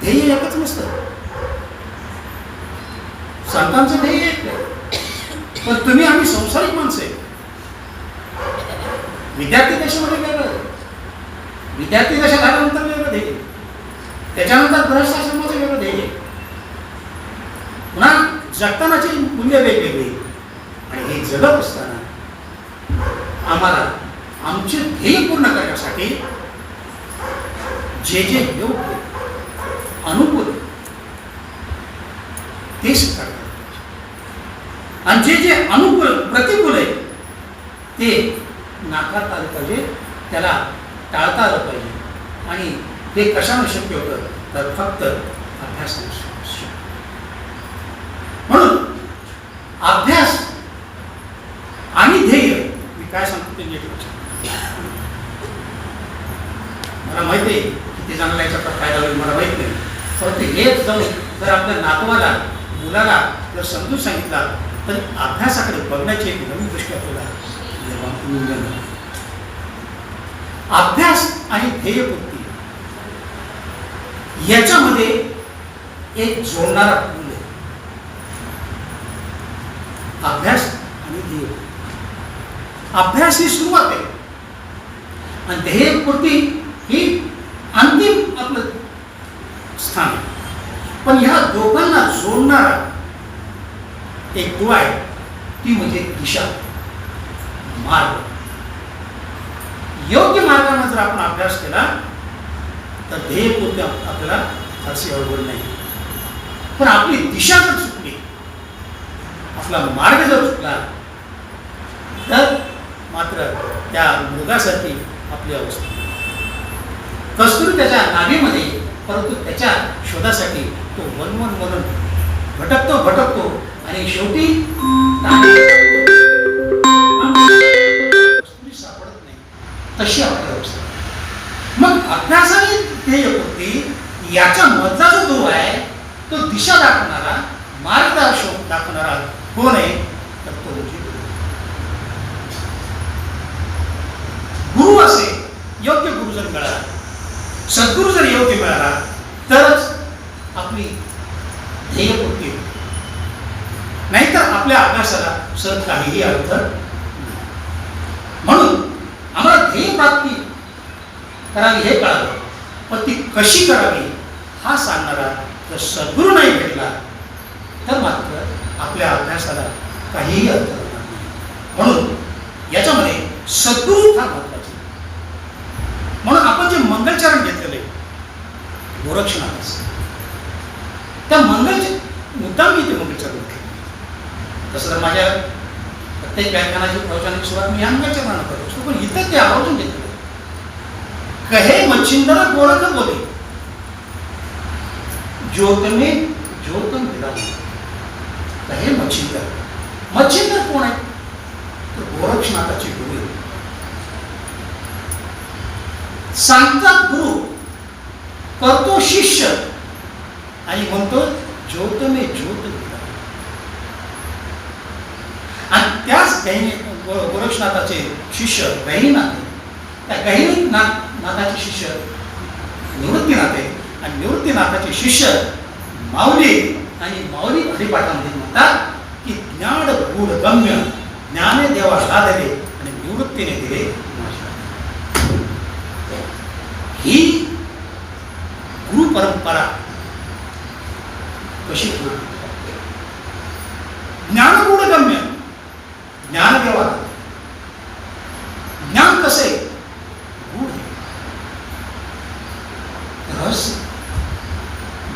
ध्येय एकच नसतं. संतांचं ध्येय एक नाही. पण तुम्ही आम्ही संसारिक माणसं आहे विद्यार्थी दशेमध्ये वेगळं विद्यार्थी दशा झाल्यानंतर वेगळं ध्येय त्याच्यानंतर ग्रहशासनाचं वेगळं ध्येय पुन्हा जगतानाची मूल्य वेगवेगळी आणि हे जगत असताना आम्हाला आमचे ध्येय पूर्ण करण्यासाठी जे जे योग्य अनुकूल ते स्वीकारतात आणि जे जे अनुकूल प्रतिकूल आहे ते नाकारता आलं पाहिजे त्याला टाळता आलं पाहिजे. आणि ते कशानं शक्य होतं तर फक्त अभ्यासाने शक्य. म्हणून अभ्यास आणि ध्येय मी काय सांगतो ते नीट लक्षात मला माहिती आहे किती चांगलं याचा फायदा होईल मला माहीत नाही. परंतु हेच जाऊन जर आपल्या नातवाला मुलाला जर समजून सांगितला तर अभ्यासाकडे बघण्याची एक नवीन दृष्टी आपल्याला अभ्यास आणि ध्येयपूर्ती. याच्यामध्ये एक जोडणारा पूल आहे. अभ्यास आणि ध्येय अभ्यास ही सुरुवात आहे. आणि ध्येयपूर्ती ही अंतिम आपलं स्थान पण ह्या दोघांना जोडणारा एक दुवा आहे ती म्हणजे दिशा. मार्ग. योग्य मार्गाने जर आपण अभ्यास केला तर ध्येयपूर्ती आपल्याला फारशी अवघड नाही. पण आपली दिशा जर चुकली आपला मार्ग जर चुकला तर मात्र त्या मृगासाठी आपली अवस्था. कस्तुरी त्याच्या नावीमध्ये परंतु त्याच्या शोधासाठी तो वनवन वनन भटकतो भटकतो आणि शेवटी सापडत नाही तशी आपली अवस्था. मग अभ्यासाने ध्येयपूर्ती याच्या मधला जो आहे तो दिशा दाखवणारा मार्ग दाखवणारा कोण आहे तर तो म्हणजे गुरु. गुरु असे योग्य गुरु जर मिळाला सद्गुरु जर मिळाला तरच आपली ध्येयपूर्ती नाहीतर आपल्या अभ्यासाला सर काहीही अर्थ म्हणून आम्हाला ध्येय प्राप्ती करावी हे कळावं पण ती कशी करावी हा सांगणारा जर सद्गुरू नाही भेटला तर मात्र आपल्या अभ्यासाला काहीही अर्थ नाही. म्हणून याच्यामध्ये सद्गुरू फार महत्त्वाचे म्हणून आपण जे मंगलचरण घेतो गोरक्षनाथाचं त्या मंगलचे मुद्दाम मी ते मंगलचरण घेतले. तसं तर माझ्या प्रत्येक व्याख्यानाची प्रवचनाची सुरुवात मी या मनात करत असतो पण इथं ते आवर्जून घेतलं. कहे मच्छिंदर गोरख बोले. ज्योत में ज्योत मिला कहे मच्छिंदर. मच्छिंदर कोण आहे? तर गोरक्षनाथाचे गुरु. सांगतात गुरु करतो शिष्य. आणि म्हणतो ज्योत मे ज्योत आणि त्याच गहिनी गोरक्षनाथाचे शिष्य गहिनीनाथ त्या गहिनीनाथ नाथाचे शिष्य निवृत्तीनाथ. आहे आणि निवृत्तीनाथाचे शिष्य माऊली आणि माऊली हरिपाठामध्ये म्हणतात की ज्ञान गूढ गम्य ज्ञाने देवा साधले आणि निवृत्तीने दिले ही परंपरा कशी ज्ञानगुण ज्ञान गम्य. ज्ञान देवा ज्ञान कसे? गूढ रहस्य.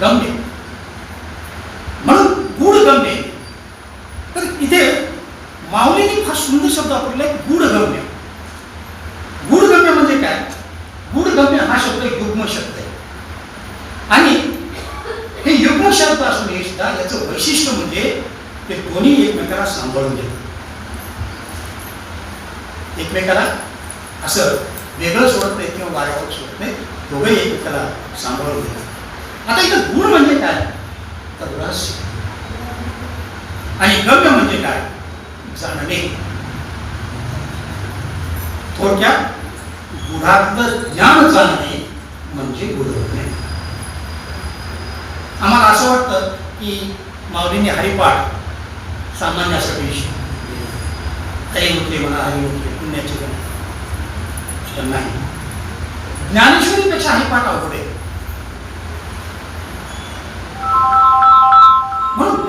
गम्य. म्हणून गूढ गम्य. तर इथे माऊलीने फार सुंदर शब्द वापरले गुढ गम्य म्हणजे काय गूढगम्य हा शब्द युग्म शब्द आहे आणि हे युग्म शब्द असून हे सुद्धा याचं वैशिष्ट्य म्हणजे ते दोन्ही एकमेकाला सांभाळून घेतात एकमेकाला असं वेगळं सोडत नाही किंवा वाऱ्यावर सोडत नाही दोघे एकमेकाला सांभाळून घेतात. आता इथं गुण म्हणजे काय? तर रहस्य. आणि गम्य म्हणजे काय? जाणणे. थोडक्यात गुढातलं ज्ञान जाणणे म्हणजे गुढगम्य आम्हाला असं वाटतं की माऊलींनी हरिपाठ सामान्यासाठी काही होते म्हणा हरी होते पुण्याचे म्हणा तर नाही ज्ञानेश्वरीपेक्षा हरिपाठ